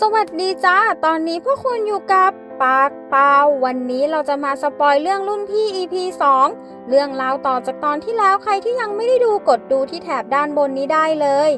สวัสดีจ้า ตอนนี้พวกคุณอยู่กับปากเปล่าวันนี้เราจะมาสปอยเรื่องรุ่นพี่ EP 2 เรื่องราวต่อจากตอนที่แล้วใครที่ยังไม่ได้ดูกดดูที่แถบด้านบนนี้ได้เลย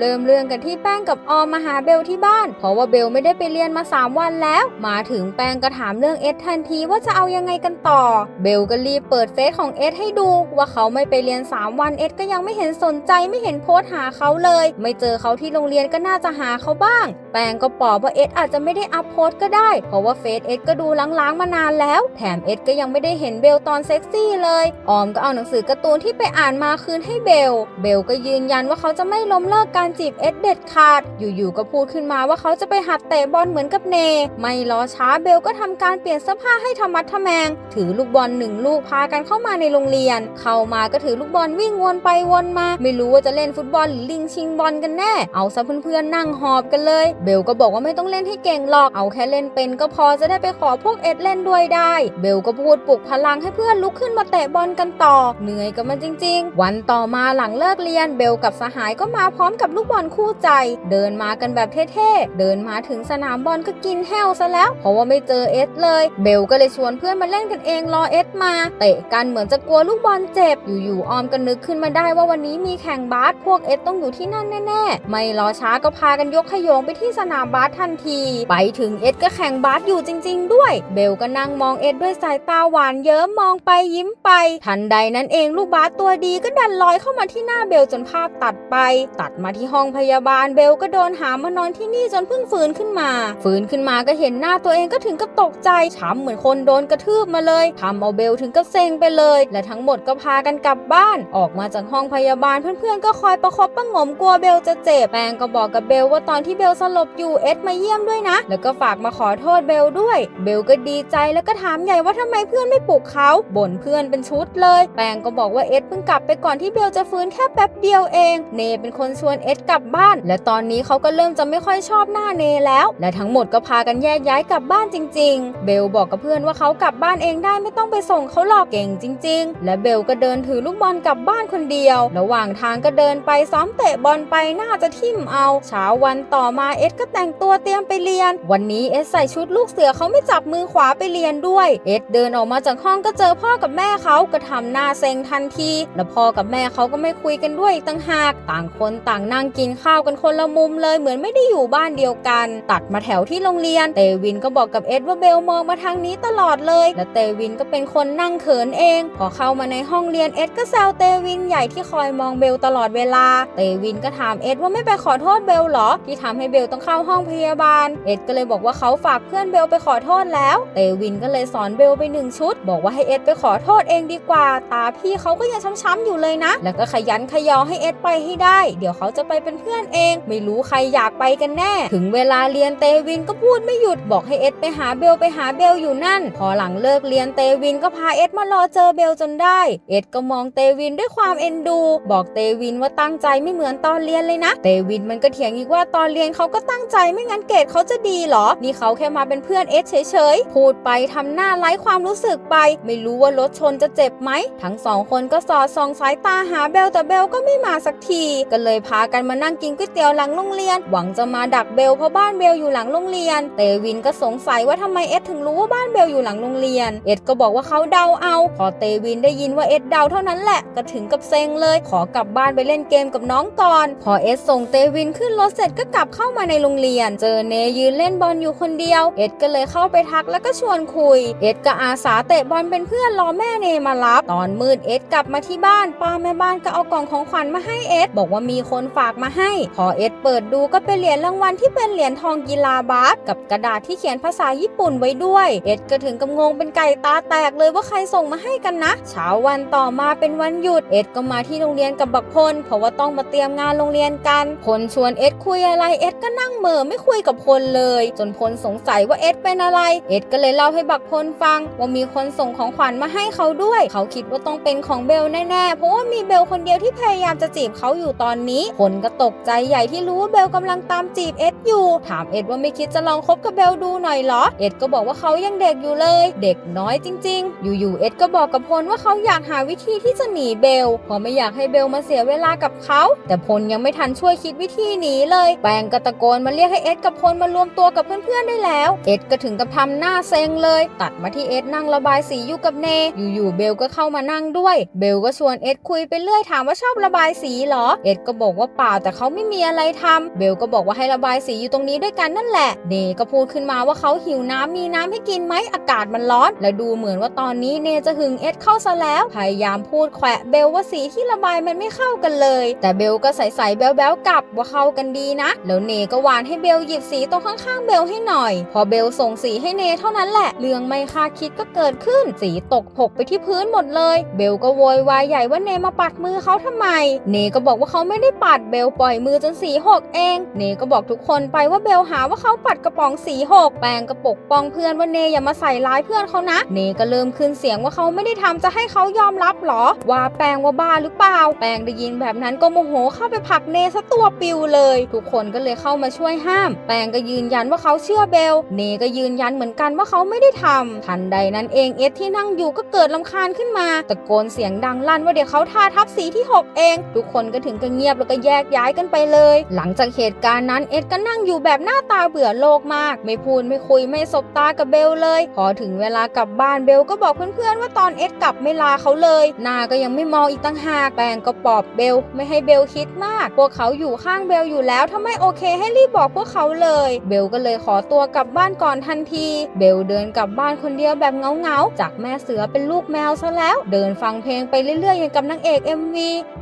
เริ่มเรื่องกันที่แป้งกับออมมาหาเบลที่บ้าน เพราะว่าเบลไม่ได้ไปเรียนมา 3 วันแล้ว มาถึงแป้งก็ถามเรื่องเอสทันทีว่าจะเอายังไงกันต่อ เบลก็รีบเปิดเฟซของเอสให้ดู ว่าเขาไม่ไปเรียน 3 วันเอสก็ยังไม่เห็นสนใจไม่เห็นโพสต์หาเขาเลย ไม่เจอเขาที่โรงเรียนก็น่าจะหาเขาบ้าง แป้งก็ปอบว่าเอสอาจจะไม่ได้อัพโพสต์ก็ได้ เพราะว่าเฟซเอสก็ดูล้างๆมานานแล้ว แถมเอสก็ยังไม่ได้เห็นเบลตอนเซ็กซี่เลย ออมก็เอาหนังสือการ์ตูนที่ไปอ่านมาคืนให้เบล เบลก็ยืนยันว่าเขาจะไม่ล้มเลิกการจีบเอสเด็ดขาด อยู่ๆก็พูดขึ้นมาว่าเขาจะไปหัดเตะบอลเหมือนกับเน ไม่รอช้าเบลก็ทำการเปลี่ยนเสื้อผ้าให้ธรรมัดทแมง ถือลูกบอลหนึ่งลูกพากันเข้ามาในโรงเรียน เข้ามาก็ถือลูกบอลวิ่งวนไปวนมา ไม่รู้ว่าจะเล่นฟุตบอลหรือลิงชิงบอลกันแน่ เอาซะเพื่อนๆนั่งหอบกันเลย เบลก็บอกว่าไม่ต้องเล่นให้เก่งหรอก เอาแค่เล่นเป็นก็พอจะได้ไปขอพวกเอ็ดเล่นด้วยได้ เบลก็พูดปลุกพลังให้เพื่อนลุกขึ้นมาเตะบอลกันต่อ เหนื่อยกับมันจริง ๆ วันต่อมาหลังเลิกเรียน เบลกับสหายก็มาพร้อมกับลููกบอลคู่ใจ เดินมากันแบบเท่ๆ เดินมาถึงสนามบอลก็กินแห้วซะแล้ว เพราะว่าไม่เจอเอสเลย เบลก็เลยชวนเพื่อนมาเล่นกันเองรอเอสมา เตะกันเหมือนจะกลัวลูกบอลเจ็บ อยู่ๆออมก็นึกขึ้นมาได้ว่าวันนี้มีแข่งบาสพวกเอสต้องอยู่ที่นั่นแน่ๆ ไม่รอช้าก็พากันยกขยงไปที่สนามบาสทันที ไปถึงเอสก็แข่งบาสอยู่จริง ๆ ด้วย เบลก็นั่งมองเอสด้วยสายตาหวานเยิ้มมองไปยิ้มไป ทันใดนั้นเองลูกบาสตัวดีก็ดันลอยเข้ามาที่หน้าเบลจนภาพตัดไป ตัดมาที่ห้องพยาบาลเบลก็โดนหามมานอนที่นี่จนเพิ่งฟื้นขึ้นมา ฟื้นขึ้นมาก็เห็นหน้าตัวเองก็ถึงกับตกใจช้ำเหมือนคนโดนกระทืบมาเลยทำเอาเบลถึงกับเซ็งไปเลย และทั้งหมดก็พากันกลับบ้าน ออกมาจากห้องพยาบาลเพื่อนๆก็คอยประคบประงมกลัวเบลจะเจ็บแปงก็บอกกับเบลว่าตอนที่เบลสลบอยู่เอ็ดมาเยี่ยมด้วยนะ แล้วก็ฝากมาขอโทษเบลด้วย เบลก็ดีใจแล้วก็ถามใหญ่ว่าทำไมเพื่อนไม่ปลุกเขาบ่นเพื่อนเป็นชุดเลย แปงก็บอกว่าเอ็ดเพิ่งกลับไปก่อนที่เบลจะฟื้นแค่แป๊บเดียวเอง เนเป็นคนชวนเอ็ดกลับบ้าน และตอนนี้เขาก็เริ่มจะไม่ค่อยชอบหน้าเนแล้ว และทั้งหมดก็พากันแยกย้ายกลับบ้านจริง ๆ เบลบอกกับเพื่อนว่าเขากลับบ้านเองได้ไม่ต้องไปส่งเขาหรอกเก่งจริง ๆ และเบลก็เดินถือลูกบอลกลับบ้านคนเดียว ระหว่างทางก็เดินไปซ้อมเตะบอลไปน่าจะทิ่มเอาเช้าวันต่อมาเอ็ดก็แต่งตัวเตรียมไปเรียน วันนี้เอ็ดใส่ชุดลูกเสือเขาไม่จับมือขวาไปเรียนด้วย เอ็ดเดินออกมาจากห้องก็เจอพ่อกับแม่เขาก็ทำหน้าเซ็งทันที แล้วพ่อกับแม่เขาก็ไม่คุยกันด้วยอีกต่างหาก ต่างคนต่างนั่งกินข้าวกันคนละมุมเลยเหมือนไม่ได้อยู่บ้านเดียวกัน ตัดมาแถวที่โรงเรียน เตวินก็บอกกับเอ็ดว่าเบลมองมาทางนี้ตลอดเลย และเตวินก็เป็นคนนั่งเขินเอง พอเข้ามาในห้องเรียนเอ็ดก็แซวเตวินใหญ่ที่คอยมองเบลตลอดเวลา เตวินก็ถามเอ็ดว่าไม่ไปขอโทษเบลเหรอ ที่ทำให้เบลต้องเข้าห้องพยาบาล เอ็ดก็เลยบอกว่าเขาฝากเพื่อนเบลไปขอโทษแล้ว เตวินก็เลยสอนเบลไปหนึ่งชุด บอกว่าให้เอ็ดไปขอโทษเองดีกว่า ตาพี่เขาก็ยังช้ำๆอยู่เลยนะ แล้วก็ขยันขยอให้เอ็ดไปให้ได้ เดี๋ยวเขาจะไปเป็นเพื่อนเอง ไม่รู้ใครอยากไปกันแน่ ถึงเวลาเรียนเตวินก็พูดไม่หยุดบอกให้เอ็ดไปหาเบลไปหาเบลอยู่นั่น พอหลังเลิกเรียนเตวินก็พาเอ็ดมารอเจอเบลจนได้ เอ็ดก็มองเตวินด้วยความเอ็นดู บอกเตวินว่าตั้งใจไม่เหมือนตอนเรียนเลยนะ เตวินมันก็เถียงอีกว่าตอนเรียนเขาก็ตั้งใจไม่งั้นเกรดเขาจะดีเหรอ นี่เขาแค่มาเป็นเพื่อนเอ็ดเฉยๆ พูดไปทำหน้าไร้ความรู้สึกไป ไม่รู้ว่ารถชนจะเจ็บไหม ทั้งสองคนก็สอดส่องสายตาหาเบลแต่เบลก็ไม่มาสักที ก็เลยพากันกันมานั่งกินก๋วยเตี๋ยวหลังโรงเรียน หวังจะมาดักเบลเพราะบ้านเบลอยู่หลังโรงเรียน เตวินก็สงสัยว่าทำไมเอ็ดถึงรู้ว่าบ้านเบลอยู่หลังโรงเรียน เอ็ดก็บอกว่าเขาเดาเอา พอเตวินได้ยินว่าเอ็ดเดาเท่านั้นแหละก็ถึงกับเซ็งเลย ขอกลับบ้านไปเล่นเกมกับน้องก่อน พอเอ็ดส่งเตวินขึ้นรถเสร็จก็กลับเข้ามาในโรงเรียน เจอเนยืนเล่นบอลอยู่คนเดียว เอ็ดก็เลยเข้าไปทักแล้วก็ชวนคุย เอ็ดก็อาสาเตะบอลเป็นเพื่อนรอแม่เนมารับ ตอนมืดเอ็ดกลับมาที่บ้านป้าแม่บ้านก็เอากล่องของขวัญมาให้เอ็ดบอกว่ามีคนฝากมาให้ พอเอ็ดเปิดดูก็เป็นเหรียญรางวัลที่เป็นเหรียญทองกีฬาบาสกับกระดาษที่เขียนภาษาญี่ปุ่นไว้ด้วย เอ็ดก็ถึงกับงงเป็นไก่ตาแตกเลยว่าใครส่งมาให้กันนะ เช้าวันต่อมาเป็นวันหยุด เอ็ดก็มาที่โรงเรียนกับบักพล เพราะว่าต้องมาเตรียมงานโรงเรียนกันพลชวนเอ็ดคุยอะไร เอ็ดก็นั่งเหม่อไม่คุยกับพลเลย จนพลสงสัยว่าเอ็ดเป็นอะไร เอ็ดก็เลยเล่าให้บักพลฟัง ว่ามีคนส่งของขวัญมาให้เขาด้วย เขาคิดว่าต้องเป็นของเบลแน่ๆ เพราะว่ามีเบลคนเดียวที่พยายามจะจีบเขาอยู่ตอนนี้ พลก็ตกใจใหญ่ที่รู้ว่าเบลกำลังตามจีบเอ็ดอยู่ ถามเอ็ดว่าไม่คิดจะลองคบกับเบลดูหน่อยเหรอ เอ็ดก็บอกว่าเขายังเด็กอยู่เลย เด็กน้อยจริง ๆ อยู่ๆเอ็ดก็บอกกับพลว่าเขาอยากหาวิธีที่จะหนีเบลเพราะไม่อยากให้เบลมาเสียเวลากับเขา แต่พลยังไม่ทันช่วยคิดวิธีหนีเลย แปงก็ตะโกนมาเรียกให้เอ็ดกับพลมารวมตัวกับเพื่อนๆได้แล้ว เอ็ดก็ถึงกับทำหน้าเซ็งเลย ตัดมาที่เอ็ดนั่งระบายสีอยู่กับเน อยู่ๆเบลก็เข้ามานั่งด้วย เบลก็ชวนเอ็ดคุยไปเรื่อยถามว่าชอบระบายสีเหรอ เอ็ดก็บอกว่าเปล่าแต่เขาไม่มีอะไรทำเบลก็บอกว่าให้ระบายสีอยู่ตรงนี้ด้วยกันนั่นแหละ เนก็พูดขึ้นมาว่าเขาหิวน้ำมีน้ำให้กินไหมอากาศมันร้อน และดูเหมือนว่าตอนนี้เนจะหึงเอ็ดเข้าซะแล้ว พยายามพูดแขวะเบลว่าสีที่ระบายมันไม่เข้ากันเลย แต่เบลก็ใส่ๆแบ๊วๆกลับว่าเข้ากันดีนะ แล้วเนก็วานให้เบลหยิบสีตรงข้างๆเบลให้หน่อย พอเบลส่งสีให้เนเท่านั้นแหละ เรื่องไม่คาดคิดก็เกิดขึ้น สีตกหกไปที่พื้นหมดเลย เบลก็โวยวายใหญ่ว่าเนมาปัดมือเขาทำไม เนก็บอกว่าเขาไม่ได้ปัดเบลลปล่อยมือจนสีหกเอง เนก็บอกทุกคนไปว่าเบลหาว่าเขาปัดกระป๋องสีหกแปงก็ปกป้องเพื่อนว่าเนอย่ามาใส่ร้ายเพื่อนเขานะ เนก็เริ่มขึ้นเสียงว่าเขาไม่ได้ทำจะให้เขายอมรับเหรอ ว่าแปงว่าบ้าหรือเปล่า แปงได้ยินแบบนั้นก็โมโหเข้าไปผลักเนซะตัวปิวเลย ทุกคนก็เลยเข้ามาช่วยห้าม แปงก็ยืนยันว่าเขาเชื่อเบล เนก็ยืนยันเหมือนกันว่าเขาไม่ได้ทำทันใดนั้นเองเอสที่นั่งอยู่ก็เกิดลำคาญขึ้นมาตะโกนเสียงดังลั่นว่าเดี๋ยวเขาทาทับสีที่หกเอง ทุกคนก็ถึงกับเงียบแล้วก็แยกย้ายกันไปเลย หลังจากเหตุการณ์นั้นเอ็ดก็นั่งอยู่แบบหน้าตาเบื่อโลกมาก ไม่พูดไม่คุยไม่สบตากับเบลเลย พอถึงเวลากลับบ้านเบลก็บอกเพื่อนๆว่าตอนเอ็ดกลับไม่ลาเขาเลยหน้าก็ยังไม่มองอีกตั้งหากแปงก็ปอบเบลไม่ให้เบลคิดมาก พวกเขาอยู่ข้างเบลอยู่แล้วถ้าไม่โอเคให้รีบบอกพวกเขาเลย เบลก็เลยขอตัวกลับบ้านก่อนทันที เบลเดินกลับบ้านคนเดียวแบบเงาๆจากแม่เสือเป็นลูกแมวซะแล้ว เดินฟังเพลงไปเรื่อยๆอย่างกับนางเอก MV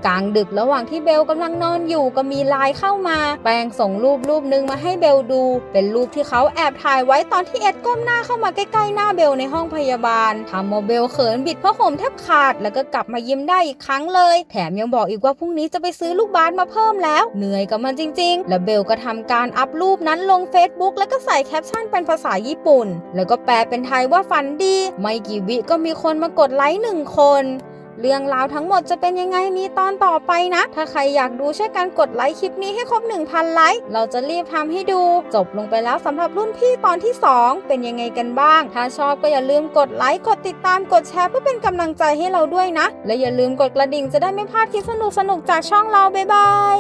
กลางดึกระหว่างที่เบลกำลังนอนอยู่ก็มีไลน์เข้ามา แปงส่งรูปรูปหนึงมาให้เบลดู เป็นรูปที่เขาแอบถ่ายไว้ตอนที่เอ็ดก้มหน้าเข้ามาใกล้ๆหน้าเบลในห้องพยาบาลทำโมเบลเขินบิดผ้าห่มแทบขาด แล้วก็กลับมายิ้มได้อีกครั้งเลย แถมยังบอกอีกว่าพรุ่งนี้จะไปซื้อลูกบาสมาเพิ่มแล้ว เหนื่อยกับมันจริง ๆ แล้วเบลก็ทำการอัพรูปนั้นลง Facebook แล้วก็ใส่แคปชั่นเป็นภาษาญี่ปุ่น แล้วก็แปลเป็นไทยว่าฝันดี ไม่กี่วิก็มีคนมากดไลค์หนึ่งคน เรื่องราวทั้งหมดจะเป็นยังไงมีตอนต่อไปนะ ถ้าใครอยากดูช่วยกันกดไลค์คลิปนี้ให้ครบ 1,000 ไลค์เราจะรีบทำให้ดู จบลงไปแล้วสำหรับรุ่นพี่ตอนที่ 2 เป็นยังไงกันบ้าง ถ้าชอบก็อย่าลืมกดไลค์กดติดตามกดแชร์เพื่อเป็นกำลังใจให้เราด้วยนะ และอย่าลืมกดกระดิ่งจะได้ไม่พลาดคลิปสนุกๆจากช่องเราบ๊ายบาย